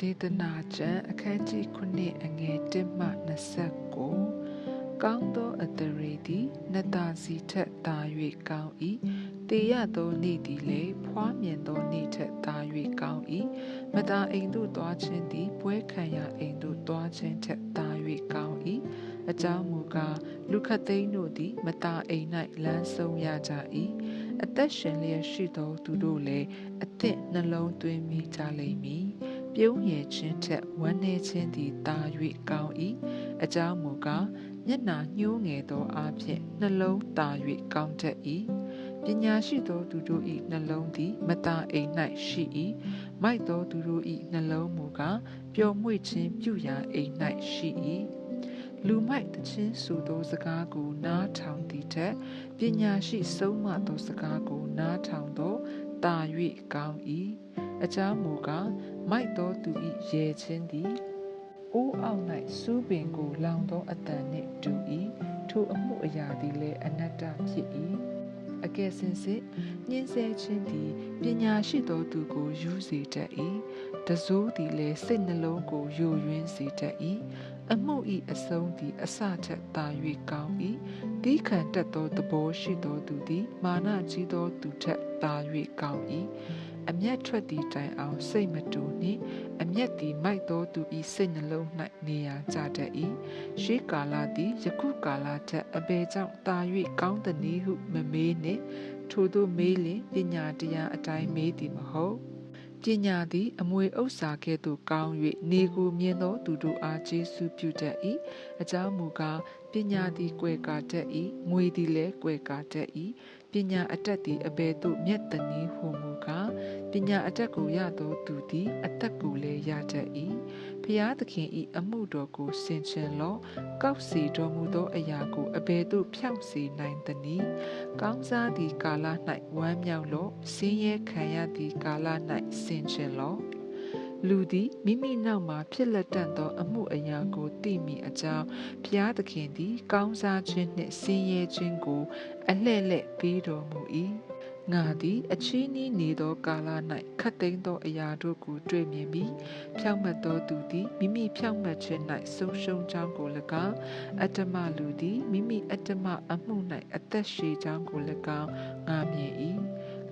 ဒေသနာကျမ်းအခန်းကြီး9အငယ်1မှ29ကောင်းသောအတရေသည်နတစီထက်သာ၍ကောင်း၏တေရသောနေ့သည်လည်းဖွားမြင်သောနေ့ထက်သာ၍ကောင်း၏မတာအိမ်သို့သွားခြင်းသည်ပွဲခံရာအိမ်သို့သွားခြင်းထက်သာ၍ကောင်း၏အကြောင်းမူကားလူခတ်သိန်းတို့သည်မတာအိမ်၌လမ်းဆုံးရကြ၏အသက်ရှင်လျက်ရှိသောသူတို့လည်းအသင့်နှလုံးသွင်းမိကြလိမ့်မည် ပြုံးရည်ခြင်းထက်ဝမ်းနည်းခြင်းသည်တာ၍ကောင်း၏အကြောင်းမူကားမျက်နာညှိုးငယ်သောအဖြစ်နှလုံးတာ၍ကောင်းတတ်၏ပညာရှိသောသူတို့၏နှလုံးသည်မတာအိမ်၌ရှိ၏မိုက်သောသူတို့၏နှလုံးမူကားပျော်မွေ့ခြင်းပြုရာအိမ်၌ရှိ၏လူမိုက်တခြင်းဆိုသောစကားကိုနားထောင်သည်ထက်ပညာရှိဆုံးမသောစကားကိုနားထောင်သောတာ၍ကောင်း၏အကြောင်းမူကား မိုက်သောသူ၏ရဲခြင်းသည်အိုးအောက်၌စူးပင်ကိုလောင်သောအတန်နှင့်တူ၏ထိုအမှုအရာသည်လည်းအနတ္တဖြစ်၏အကယ်စင်စစ်ညှင်းဆဲခြင်းသည်ပညာရှိသောသူကိုယူစေတတ်၏တစိုးသည်လည်းစိတ်နှလုံးကိုယိုယွင်းစေတတ်၏အမှုဤအဆုံးသည်အစထက်သာ၍ကောင်း၏တီးခံတတ်သောသဘောရှိသောသူသည်မာနကြီးသောသူထက်သာ၍ကောင်း၏ အမျက်ထွက်သည့်တိုင်အောင်စိတ်မတူနှင့်အမျက်သည်မိုက်သောသူ၏စိတ်နှလုံး၌နေရာကျတတ်၏ရှေးကာလသည်ယခုကာလထက်အဘယ်ကြောင့်သာ၍ကောင်းသည်နည်းဟုမမေးနှင့်ထို့သောမေးလင်ပညာတရားအတိုင်းမေးသည်မဟုတ်ပညာသည်အမွေဥစ္စာကဲ့သို့ကောင်း၍နေကိုမြင်သောသူတို့အားကျေးဇူးပြုတတ်၏အကြောင်းမူကားပညာသည်ကွယ်ကာတတ်၏ငွေသည်လည်းကွယ်ကာတတ်၏ပညာအတတ်သည်အဘယ်သို့မြတ်တနည်းဟုမူကားပညာအတတ်ကိုရသောသူသည် အသက်ကိုလည်းရတတ်၏ဖျားသခင်၏အမှုတော်ကိုဆင်ခြင်လော့ကောက်စီတော်မူသောအရာကိုအဘယ်သို့ဖြောင့်စေနိုင်သနည်းကောင်းစားသည့်ကာလ၌ဝမ်းမြောက်လော့ဆင်းရဲခံရသည့်ကာလ၌ဆင်ခြင်လော့ လူသည်မိမိနောက်မှာဖြစ်လက်တန့်သော အမှုအရာကိုသိမိအကြောင်းဘုရားသခင်သည် ကောင်းစားခြင်းနှင့်ဆင်းရဲခြင်းကို အလှဲ့လှဲ့ပေးတော်မူ၏ငါသည်အချီးနှီးနေသောကာလ၌ခတ်သိမ်းသောအရာတို့ကိုတွေ့မြင်ပြီးဖြောင့်မတ်သောသူသည်မိမိဖြောင့်မတ်ခြင်း၌ဆုံးရှုံးကြောင်းကို၎င်းအတ္တမလူသည်မိမိအတ္တမအမှု၌အသက်ရှည်ကြောင်းကို၎င်းငါမြင်၏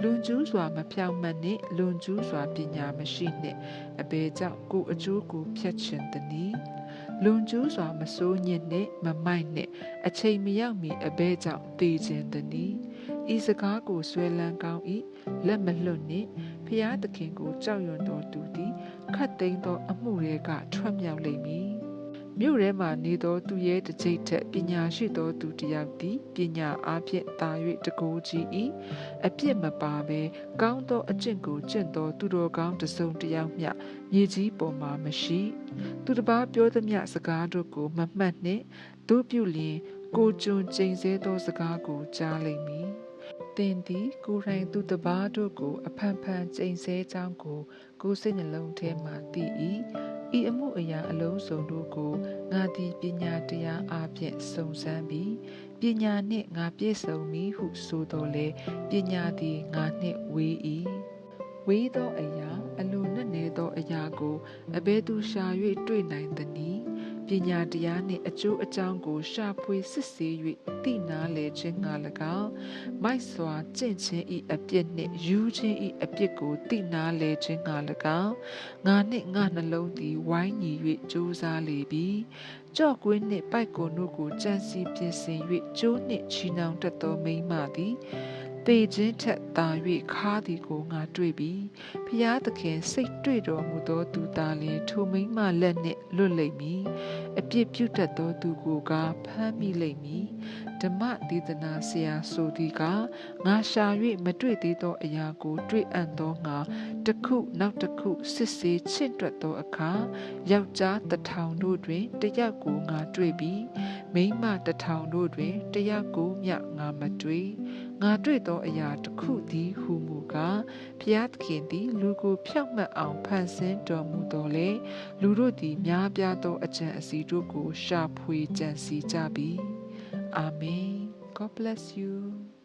လွန်ကျူးစွာမဖြောင့်မတ်နှင့်လွန်ကျူးစွာပညာမရှိနှင့်အဘယ်ကြောင့်ကိုအကျိုးကိုဖျက်ချင်သည်။လွန်ကျူးစွာမစိုးညစ်နှင့်မမိုက်နှင့်အချိန်မရောက်မီအဘဲကြောင့်တည်ခြင်းသည်။ဤစကားကိုဆွဲလန်းကောင်း၏လက်မလွတ်နှင့်ဖျားသခင်ကိုကြောက်ရွံ့တော်သူသည်ခတ်သိမ်းသောအမှုတွေကထွက်မြောက်လိမ့်မည်။ မြို့ထဲမှနေသောသူရဲ့တစ်ကြိတ်ထက်ပညာရှိသောသူတစ်ယောက်သည်ပညာအားဖြင့်သာ၍တကိုးကြီး၏အပြစ်မပါဘဲကောင်းသောအကျင့်ကိုကျင့်သောသူတော်ကောင်းတစုံတစ်ယောက်မျှမြေကြီးပေါ်မှာမရှိသူတစ်ပါးပြောသမျှစကားတို့ကိုမမှတ်နှင့်တို့ပြုလျင်ကိုကြုံကျိန်ဆဲသောစကားကိုကြားလိမ့်မည်သင်သည်ကိုယ်တိုင်သူတစ်ပါးတို့ကို အဖန်ဖန်ကျိန်ဆဲကြောင်းကိုကိုယ်စိတ်နှလုံးထဲမှသိ၏ ဤအမှုအရာအလုံးစုံတို့ကိုငါသည်ပညာတရားအားဖြင့်စုံစမ်းပြီးပညာနှင့်ငါပြည့်စုံမည်ဟုဆိုတော်လေပညာသည်ငါနှင့်ဝေး၏ဝေးသောအရာ အလိုနဲ့နေသောအရာကိုအဘယ်သူရှာ၍တွေ့နိုင်သနည်း ပညာတရားနှင့်အကျိုးအကြောင်းကို ရှာဖွေစစ်ဆေး၍သိနာလေခြင်းငါ၎င်းမိုက်စွာကျင့်ခြင်းဤအပြစ်နှင့်ယူခြင်းဤအပြစ်ကိုသိနာလေခြင်းငါ၎င်းငါနှင့်ငါနှလုံးသည်ဝိုင်းညီ၍ကြိုးစားလေပြီကြော့ကွင်းနှင့်ပိုက်ကိုတို့ကိုကြံစီပြင်ဆင်၍ကျိုးနှင့်ချီနှောင်တတ်သောမိမသည် တေခြင်းထက်သာ၍ခါသည်ကိုငါတွေ့ပြီးဖျားသခင်စိတ်တွေ့တော်မူသောသူသားလင်ထိုမိမလက်နှင့်လွတ်လိမ့်မည်အပြစ်ပြုတတ်သောသူကိုကဖမ်းမိလိမ့်မည်ဓမ္မဒေသနာဆရာဆိုသည်ကငါရှာ၍မတွေ့သေးသောအရာကို တွေ့အံ့သောငါတစ်ခုနောက်တစ်ခုစစ်ဆေးချင့်တွက်သောအခါယောက်ျားတထောင်တို့တွင်တယောက်ကိုငါတွေ့ပြီးမိန်းမတထောင်တို့တွင်တယောက်ကိုမျှငါမတွေ့ ငါတွေ့သောအရာတစ်ခုသည်ဟူမူကားဖျားသခင်သည် လူကိုဖြောက်မှတ်အောင်ဖန်ဆင်းတော်မူတော်လေလူတို့သည် များပြားသောအကြံအစီတို့ကို ရှာဖွေကြံစီကြပြီအာမင် God bless you